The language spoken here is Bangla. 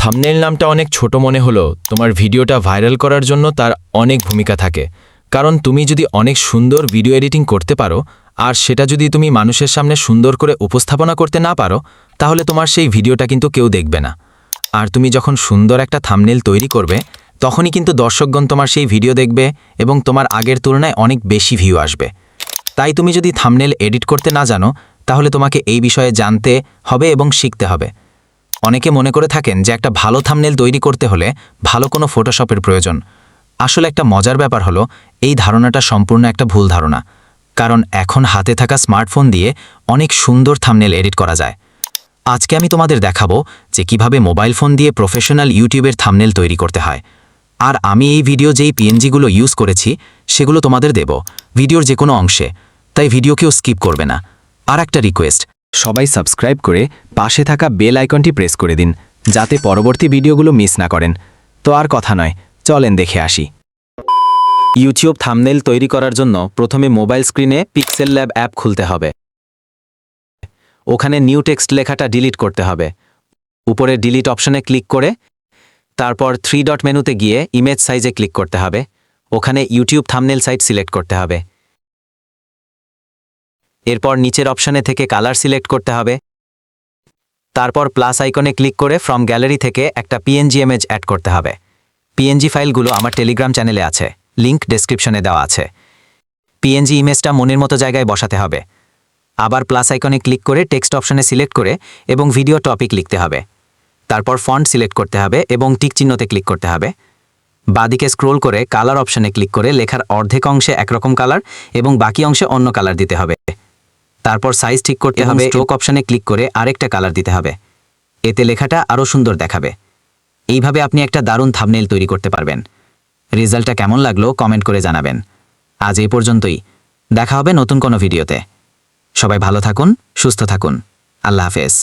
থামনেল নামটা অনেক ছোট মনে হলো। তোমার ভিডিওটা ভাইরাল করার জন্য তার অনেক ভূমিকা থাকে। কারণ তুমি যদি অনেক সুন্দর ভিডিও এডিটিং করতে পারো, আর সেটা যদি তুমি মানুষের সামনে সুন্দর করে উপস্থাপনা করতে না পারো, তাহলে তোমার সেই ভিডিওটা কিন্তু কেউ দেখবে না। আর তুমি যখন সুন্দর একটা থামনেল তৈরি করবে, তখনই কিন্তু দর্শকগণ তোমার সেই ভিডিও দেখবে এবং তোমার আগের তুলনায় অনেক বেশি ভিউ আসবে। তাই তুমি যদি থামনেল এডিট করতে না জানো, তাহলে তোমাকে এই বিষয়ে জানতে হবে এবং শিখতে হবে। অনেকে মনে করে থাকেন যে একটা ভালো থামনেল তৈরি করতে হলে ভালো কোনো ফটোশপের প্রয়োজন। আসলে একটা মজার ব্যাপার হলো, এই ধারণাটা সম্পূর্ণ একটা ভুল ধারণা। কারণ এখন হাতে থাকা স্মার্টফোন দিয়ে অনেক সুন্দর থামনেল এডিট করা যায়। আজকে আমি তোমাদের দেখাবো যে কীভাবে মোবাইল ফোন দিয়ে প্রফেশনাল ইউটিউবের থামনেল তৈরি করতে হয়। আর আমি এই ভিডিও যেই পিএনজিগুলো ইউজ করেছি, সেগুলো তোমাদের দেব। ভিডিওর যে কোনো অংশে। তাই ভিডিও কেউ স্কিপ করবে না। আর একটা রিকোয়েস্ট সবাই সাবস্ক্রাইব করে পাশে থাকা বেল আইকনটি প্রেস করে দিন, যাতে পরবর্তী ভিডিওগুলো মিস না করেন। তো আর কথা নয়, চলেন দেখে আসি। ইউটিউব থামনেল তৈরি করার জন্য প্রথমে মোবাইল স্ক্রিনে পিক্সেল ল্যাব অ্যাপ খুলতে হবে। ওখানে নিউ টেক্সট লেখাটা ডিলিট করতে হবে। উপরে ডিলিট অপশনে ক্লিক করে তারপর থ্রি ডট মেনুতে গিয়ে ইমেজ সাইজে ক্লিক করতে হবে। ওখানে ইউটিউব থামনেল সাইট সিলেক্ট করতে হবে। এরপর নিচের অপশনে থেকে কালার সিলেক্ট করতে হবে। তারপর প্লাস আইকনে ক্লিক করে ফ্রম গ্যালারি থেকে একটা পিএনজি ইমেজ অ্যাড করতে হবে। পিএনজি ফাইলগুলো আমার টেলিগ্রাম চ্যানেলে আছে। লিংক ডেসক্রিপশনে দেওয়া আছে। পিএনজি ইমেজটা মনের মতো জায়গায় বসাতে হবে। আবার প্লাস আইকনে ক্লিক করে টেক্সট অপশনে সিলেক্ট করে এবং ভিডিও টপিক লিখতে হবে। তারপর ফন্ট সিলেক্ট করতে হবে এবং টিক চিহ্নতে ক্লিক করতে হবে। বাদিকে স্ক্রোল করে কালার অপশনে ক্লিক করে লেখার অর্ধেক অংশে একরকম কালার এবং বাকি অংশে অন্য কালার দিতে হবে। তারপর সাইজ ঠিক করতে হবে স্ট্রোক অপশানে ক্লিক করে আরেকটা কালার দিতে হবে। এতে লেখাটা আরও সুন্দর দেখাবে। এইভাবে আপনি একটা দারুণ থামনেল তৈরি করতে পারবেন। রেজাল্টটা কেমন লাগল কমেন্ট করে জানাবেন। আজ এই পর্যন্তই। দেখা হবে নতুন কোনো ভিডিওতে সবাই ভালো থাকুন সুস্থ থাকুন। আল্লাহ হাফেজ।